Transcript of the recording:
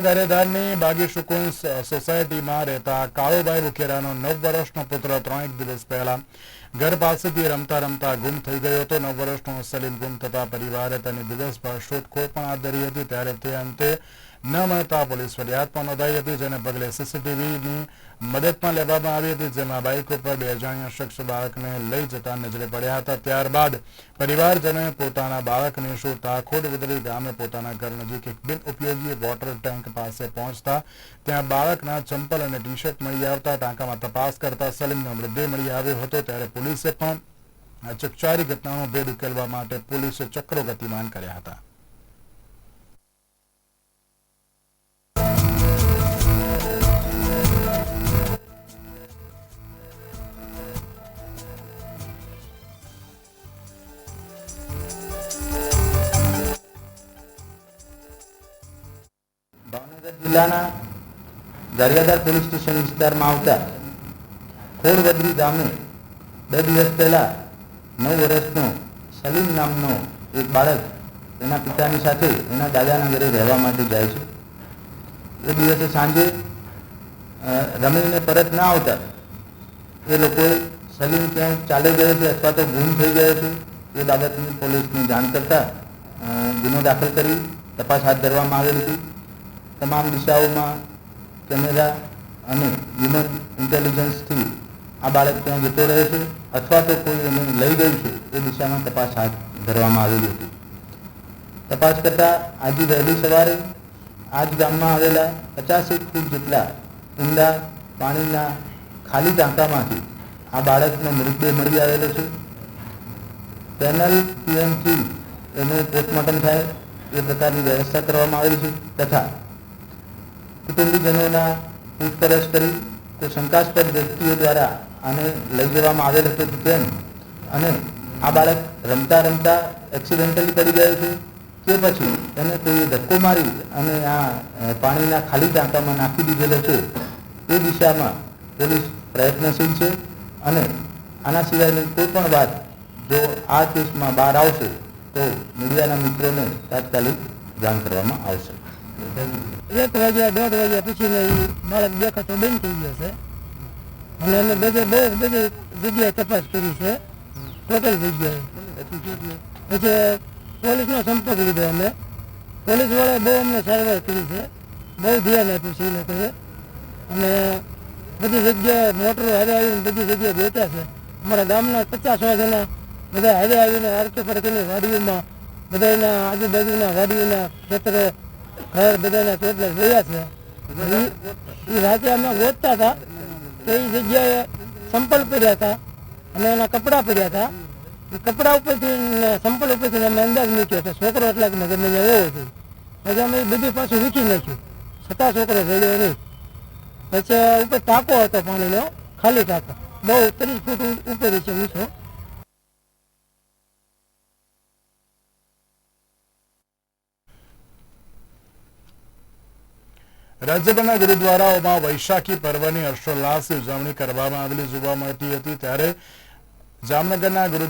ગારેધારની બાગી સુકુન સોસાયટીમાં રહેતા કાળુભાઈ લુખેરાનો નવ વર્ષનો પુત્ર ત્રણેક દિવસ પહેલા ઘર પાસેથી રમતા રમતા ગુમ થઈ ગયો હતો. નવ વર્ષનો સલીમ ગુમ થતા પરિવારે તેની દિવસભર શોધખોળ પણ હાથ ધરી હતી. ત્યારે તે અંતે ન મળતા પોલીસ ફરિયાદ પણ નોંધાઈ હતી, જેને પગલે સીસીટીવીની મદદ પણ લેવામાં આવી હતી, જેમાં બાઇક ઉપર બે અજાણ્યા શખ્સ બાળકને લઈ જતા નજરે પડ્યા હતા. ત્યારબાદ પરિવારજનોએ પોતાના બાળકને શોધતા ખોડવદરી ગામે પોતાના ઘર નજીક એક બિન ઉપયોગી વોટર ટેન્ક પાસે પહોંચતા ત્યાં બાળકના ચંપલ અને ટી શર્ટ મળી આવતા ટાંકામાં તપાસ કરતા સલીમનો મૃતદેહ મળી આવ્યો હતો. ત્યારે પોલીસે પણ આ ઘટનાનો ભેદ ઉકેલવા માટે પોલીસે ચક્રો ગતિમાન કર્યા હતા. જિલ્લાના દરિયાદાર પોલીસ સ્ટેશન વિસ્તારમાં આવતા ખોડવદરી ગામે બે દિવસ પહેલા નવ વર્ષનો સલીમ નામનો એક બાળક એના પિતાની સાથે એના દાદાના ઘરે રહેવા માટે જાય છે. એ દિવસે સાંજે રમીને પરત ના આવતા એ લોકોએ સલીમ ક્યાંય ચાલી ગયો છે અથવા તો ગુમ થઈ ગયો છે એ બાબતની પોલીસને જાણ કરતા ગુનો દાખલ કરી તપાસ હાથ ધરવામાં આવેલી હતી. તમામ દિશાઓમાં કેમેરા અને હ્યુમન ઇન્ટેલિજન્સથી આ બાળક ત્યાં જતો રહે છે, અથવા તો કોઈ એને લઈ ગયું છે, એ દિશામાં તપાસ હાથ ધરવામાં આવેલી હતી. તપાસ કરતાં આજે વહેલી સવારે આ જ ગામમાં આવેલા પચાસેક ફૂટ જેટલા ઊંડા પાણીના ખાલી ટાંકામાંથી આ બાળકનો મૃતદેહ મળી આવેલો છે. પેનલ પીએમથી એનું પોસ્ટમોર્ટમ થાય, એ પ્રકારની વ્યવસ્થા કરવામાં આવેલી છે, તથા કુટુંબીજનોના પૂછપરછ કરી તો શંકાસ્પદ વ્યક્તિઓ દ્વારા આને લઈ જવામાં આવેલ હતો ટ્રેન અને આ બાળક રમતા રમતા એક્સિડન્ટલી પડી ગયો છે. કે પછી એને તે ધક્કો મારી અને આ પાણીના ખાલી ટાંકામાં નાખી દીધેલો છે. તે દિશામાં પોલીસ પ્રયત્નશીલ છે અને આના સિવાયની કોઈ પણ વાત જો આ કેસમાં બહાર આવશે તો મીડિયાના મિત્રોને તાત્કાલિક જાણ કરવામાં આવશે. એક વાગ્યા, દોઢ વાગ્યા પછી બાળક દેખાતો બંધ થઈ ગયો છે. અને અમે બધે બધી જગ્યાએ તપાસ કરી છે. ટોટલ જગ્યાએ. પછી પોલીસનો સંપર્ક લીધો અમે પોલીસવાળાએ બહુ અમને સારવાર કરી છે. બહુ ધ્યાન આપ્યું છે એ લોકોએ. અને બધી જગ્યાએ મોટરો હારે આવીને બધી જગ્યાએ બેઠા છે. અમારા ગામના પચાસ જણા બધા હારે આવીને આરકે ફરકની વાડીઓમાં બધાના આજુબાજુના વાડીઓના ખેતરે ઘર બધાના કેટલા જોયા છે. એ રાતે અમે ગોતતા હતા. એ જગ્યાએ સંપલ પહેર્યા હતા. અને એના કપડાં પહેર્યા હતા. કપડા ઉપરથી સંપલ ઉપરથી અમે અંદાજ મૂક્યો હતો છોકરો એટલા નગર ગમે ત્યાં છે. પછી અમે બધું પાછું વીખી નાખ્યું. છતાં છોકરો રડ્યો નહીં. પછી ઉપર ટાંકો હતો પાણીનો, ખાલી ટાંકો. બહુ ત્રીસ ફૂટ ઉપર છે ઊંચો. રાજ્યભરના ગુરુદ્વારાઓમાં વૈશાખી પર્વની હર્ષોલ્લાસથી ઉજવણી કરવામાં આવેલી જોવા મળતી હતી. ત્યારે જામનગરના ગુરુદ્વારા